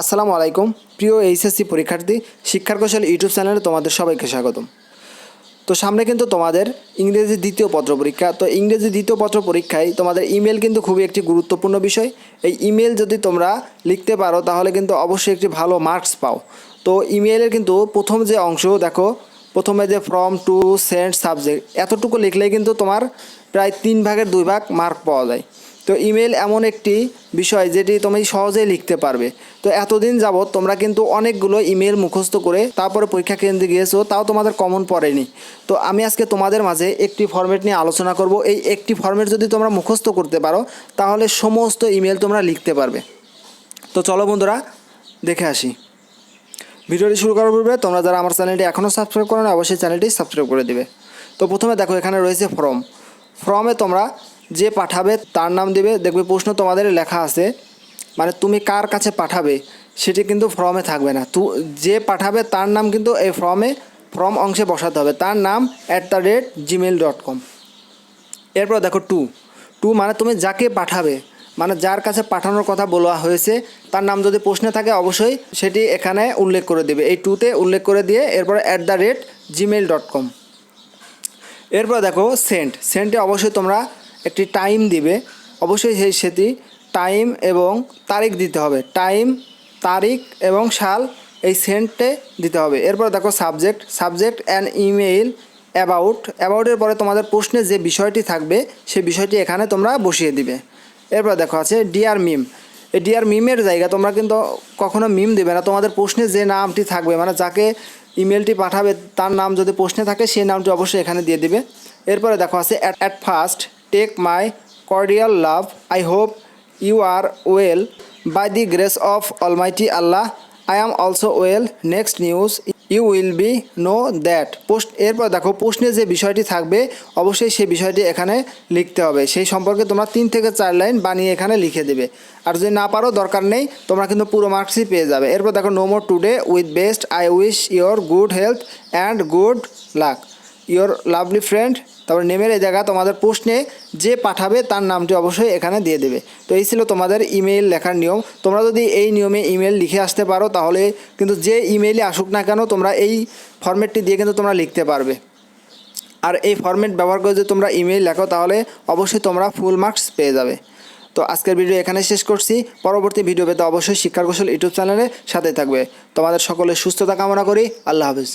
আসসালামু আলাইকুম। প্রিয় এইচএসসি পরীক্ষার্থী, শিক্ষার কৌশল ইউটিউব চ্যানেলে তোমাদের সবাইকে স্বাগতম। তো সামনে কিন্তু তোমাদের ইংরেজি দ্বিতীয় পত্র পরীক্ষা। তো ইংরেজি দ্বিতীয় পত্র পরীক্ষায় তোমাদের ইমেল কিন্তু খুবই একটি গুরুত্বপূর্ণ বিষয়। এই ইমেল যদি তোমরা লিখতে পারো, তাহলে কিন্তু অবশ্যই একটি ভালো মার্কস পাও। তো ইমেলের কিন্তু প্রথম যে অংশ, দেখো, প্রথমে যে ফ্রম টু সেন্ড সাবজেক্ট এতটুকু লিখলেই কিন্তু তোমার প্রায় তিন ভাগের দুই ভাগ মার্ক পাওয়া যায়। তো ইমেল এমন একটি বিষয় যেটি তুমি সহজেই লিখতে পারবে। তো এতদিন যাবৎ তোমরা কিন্তু অনেকগুলো ইমেল মুখস্থ করে তারপরে পরীক্ষা কেন্দ্রে গিয়েছো, তাও তোমাদের কমন পড়েনি। তো আমি আজকে তোমাদের মাঝে একটি ফর্মেট নিয়ে আলোচনা করব। এই একটি ফর্মেট যদি তোমরা মুখস্থ করতে পারো, তাহলে সমস্ত ইমেল তোমরা লিখতে পারবে। তো চলো বন্ধুরা, দেখে আসি। ভিডিওটি শুরু করার পূর্বে তোমরা যারা আমার চ্যানেলটি এখনও সাবস্ক্রাইব করো না অবশ্যই চ্যানেলটি সাবস্ক্রাইব করে দিবে। তো প্রথমে দেখো এখানে রয়েছে ফর্ম ফর্মে তোমরা যে পাঠাবে তার নাম দেবে। দেখবে প্রশ্ন তোমাদের লেখা আছে মানে তুমি কার কাছে পাঠাবে সেটি কিন্তু ফর্মে থাকবে না। তু যে পাঠাবে তার নাম কিন্তু এই ফর্মে ফর্ম অংশে বসাতে হবে। তার নাম at the rate Gmail dot com এরপর দেখো টু টু মানে তুমি যাকে পাঠাবে মানে যার কাছে পাঠানোর কথা বলা হয়েছে, তার নাম যদি প্রশ্নে থাকে অবশ্যই সেটি এখানে উল্লেখ করে দেবে। এই টুতে উল্লেখ করে দিয়ে এরপর at the rate Gmail dot com এরপর দেখো সেন্ট সেন্টে অবশ্যই তোমরা একটি টাইম দিবে। অবশ্যই সেই সেটি টাইম এবং তারিখ দিতে হবে। টাইম তারিখ এবং সাল এই সেন্টে দিতে হবে। এরপর দেখো subject subject and email about অ্যাবাউটের পরে তোমাদের প্রশ্নে যে বিষয়টি থাকবে সেই বিষয়টি এখানে তোমরা বসিয়ে দিবে। এরপর দেখো আছে ডিয়ার মিম এই ডিয়ার মিমের জায়গা তোমরা কিন্তু কখনো মিম দেবে না। তোমাদের প্রশ্নে যে নামটি থাকবে মানে যাকে ইমেলটি পাঠাবে, তার নাম যদি প্রশ্নে থাকে সেই নামটি অবশ্যই এখানে দিয়ে দিবে। এরপরে দেখো আছে at first take my cordial love I hope you are well by the grace of almighty Allah I am also well next news you will be know that post এরপর দেখো, প্রশ্নে যে বিষয়টি থাকবে, অবশ্যই সেই বিষয়টি এখানে লিখতে হবে। সেই সম্পর্কে তোমরা তিন থেকে চার লাইন বানিয়ে এখানে লিখে দেবে। আর যদি না পারো, দরকার নেই, তোমরা কিন্তু পুরো মার্কসই পেয়ে যাবে। এরপর দেখো no more today with best I wish your good health and good luck your lovely friend তারপর নেমের এই জায়গা তোমাদের প্রশ্নে যে পাঠাবে তার নামটি অবশ্যই এখানে দিয়ে দেবে। তো এই ছিল তোমাদের ইমেইল লেখার নিয়ম। তোমরা যদি এই নিয়মে ইমেল লিখে আসতে পারো, তাহলে কিন্তু যে ইমেইলে আসুক না কেন, তোমরা এই ফর্মেটটি দিয়ে কিন্তু তোমরা লিখতে পারবে। আর এই ফর্মেট ব্যবহার করে যদি তোমরা ইমেইল লেখো, তাহলে অবশ্যই তোমরা ফুল মার্কস পেয়ে যাবে। তো আজকের ভিডিও এখানে শেষ করছি। পরবর্তী ভিডিও পেতে অবশ্যই শিক্ষার কৌশল ইউটিউব চ্যানেলের সাথে থাকবে। তোমাদের সকলে সুস্থতা কামনা করি। আল্লাহ হাফিজ।